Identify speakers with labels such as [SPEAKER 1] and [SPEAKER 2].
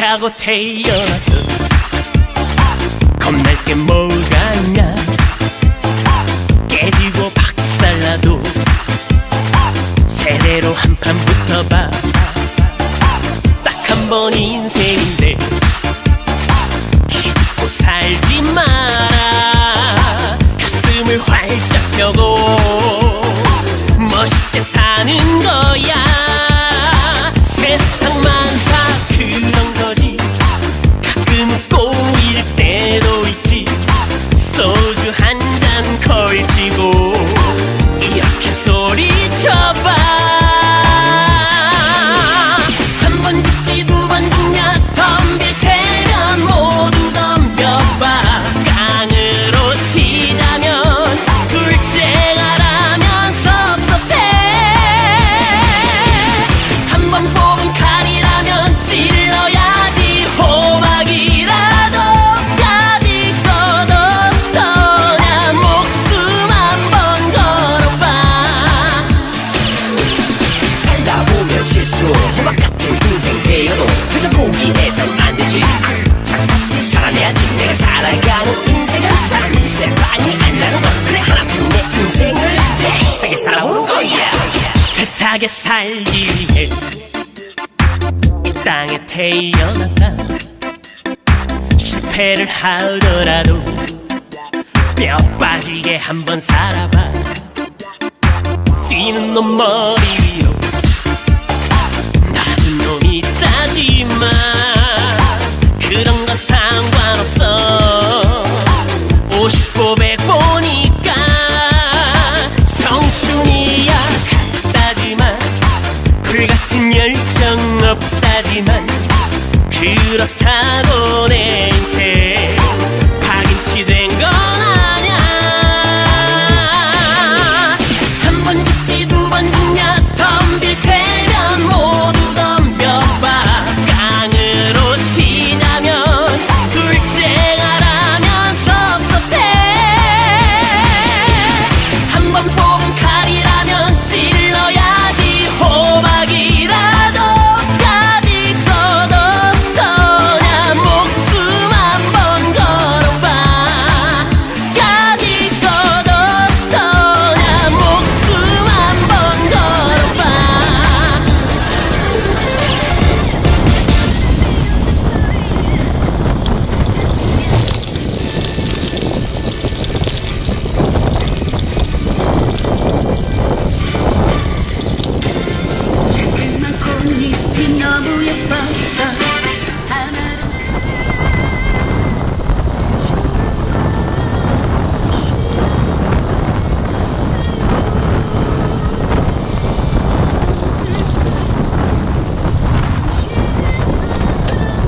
[SPEAKER 1] 살자고 태어났어. 겁날 게 뭐가 있냐? 깨지고 박살나도 제대로 한판 붙어봐. 딱 한 번 인생인데 기죽고 살지 마라. 가슴을 활짝 펴고 soy.
[SPEAKER 2] 살아오는 거야.
[SPEAKER 1] 대차게 살기 위해 이 땅에 태어났다. 실패를 하더라도 뼈 빠지게 한번 살아봐. 뛰는 놈 머리 그렇다고 내